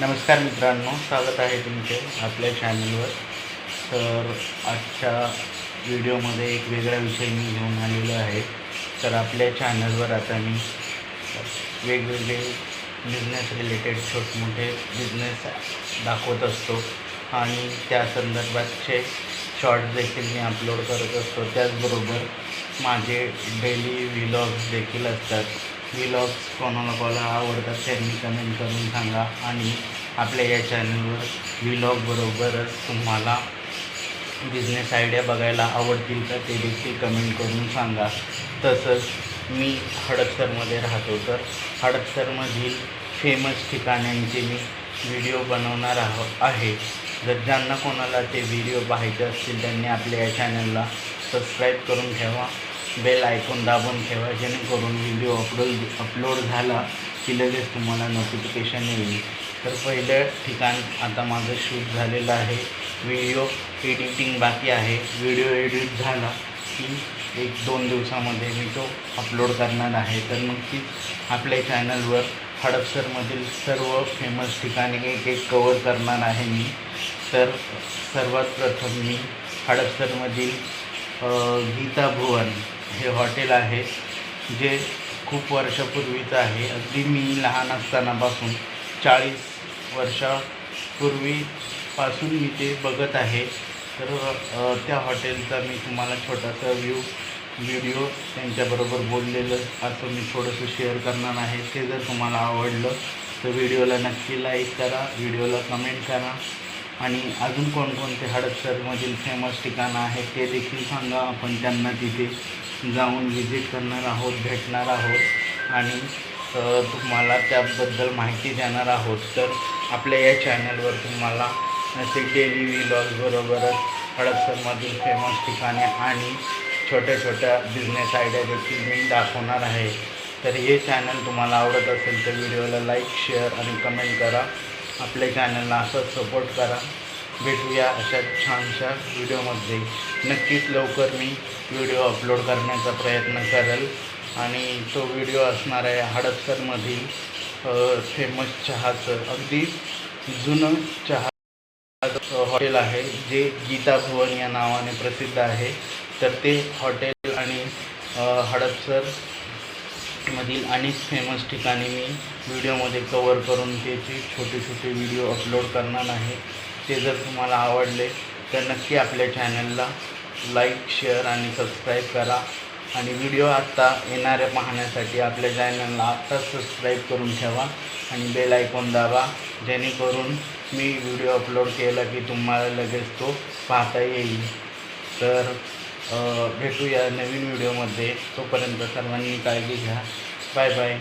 नमस्कार मित्रांनो स्वागत आहे तुमचे आपल्या चॅनलवर तर आजच्या व्हिडिओमध्ये एक वेगळा विषय मी घेऊन आलेलो आहे. तर आपल्या चॅनलवर आता मी वेगवेगळे बिझनेस रिलेटेड छोटमोठे बिझनेस दाखवत असतो. आणि त्या संदर्भातचे शॉर्ट्स देखील मी अपलोड करत असतो. त्याचबरोबर माझे डेली व्हिलॉग्स देखील असतात. व्लॉग्स कोणाला कोणाला आवडतात त्यांनी कमेंट करून सांगा. आणि आपल्या या चॅनलवर व्लॉगबरोबरच तुम्हाला बिझनेस आयडिया बघायला आवडतील तर ते देखील कमेंट करून सांगा. तसंच मी हडपसरमध्ये राहतो तर हडपसरमधील फेमस ठिकाणांचे मी व्हिडिओ बनवणार आहो आहे. जर ज्यांना कोणाला ते व्हिडिओ पाहायचे असतील त्यांनी आपल्या या चॅनलला सबस्क्राईब करून ठेवा. बेल आयकॉन दाबून ठेवा जेणेकरून व्हिडिओ अपलोड अपलोड झाला की लगेच तुम्हाला नोटिफिकेशन येईल. तर पहिलं ठिकाण आता माझं शूट झालेलं आहे. व्हिडिओ एडिटिंग बाकी आहे. व्हिडिओ एडिट झाला की एक दोन दिवसामध्ये मी तो अपलोड करणार आहे. तर नक्कीच आपल्या चॅनलवर हडपसरमधील सर्व फेमस ठिकाणी एक एक कवर करणार आहे मी. तर सर्वात प्रथम मी हडपसरमधील गीता भुवन हे हॉटेल आहे जे खूप वर्षापूर्वीचं आहे. अगदी मी लहान असतानापासून चाळीस वर्षापूर्वीपासून मी ते बघत आहे. तर त्या हॉटेलचा मी तुम्हाला छोटासा व्ह्यू व्हिडिओ त्यांच्याबरोबर बोललेलं असं मी थोडंसं शेअर करणार आहे. ते जर तुम्हाला आवडलं तर व्हिडिओला नक्की लाईक करा व्हिडिओला कमेंट करा. आणि अजून कोणकोणते हडपसरमधील फेमस ठिकाणं आहेत ते देखील सांगा. आपण त्यांना तिथे जाऊन व्हिजिट करणार आहोत भेटणार आहोत. आणि तुम्हाला त्याबद्दल माहिती देणार आहोत. तर आपल्या या चॅनलवर तुम्हाला असे डेली विलॉगबरोबरच हडपसरमधील फेमस ठिकाणे आणि छोट्या छोट्या बिझनेस आयडिया देखील मी दाखवणार आहे. तर हे चॅनल तुम्हाला आवडत असेल तर व्हिडिओला लाईक शेअर आणि कमेंट करा. आपल्या चॅनलला असंच सपोर्ट करा. भेटूया अशा छानशा व्हिडिओमध्ये नक्कीच लवकर मी व्हिडिओ अपलोड करण्याचा प्रयत्न करेल. आणि तो व्हिडिओ असणार आहे हडपसरमधील फेमस चहाचं अगदी जुनं चहा हॉटेल आहे जे गीता भुवन या नावाने प्रसिद्ध आहे. तर ते हॉटेल आणि हडपसर मधील अनेक फेमस ठिकाणी मी व्हिडिओमध्ये कवर करून त्याचे छोटे छोटे व्हिडिओ अपलोड करणार आहे. ते जर तुम्हाला आवडले तर नक्की आपल्या चॅनलला लाईक शेअर आणि सबस्क्राईब करा. आणि व्हिडिओ आत्ता येणाऱ्या पाहण्यासाठी आपल्या चॅनलला आत्ताच सबस्क्राईब करून ठेवा आणि बेल आयकॉन दाबा. जेणेकरून मी व्हिडिओ अपलोड केला की तुम्हाला लगेच तो पाहता येईल. तर भेटूया नवीन व्हिडिओमध्ये. तोपर्यंत सर्वांनी काळजी घ्या. Bye bye.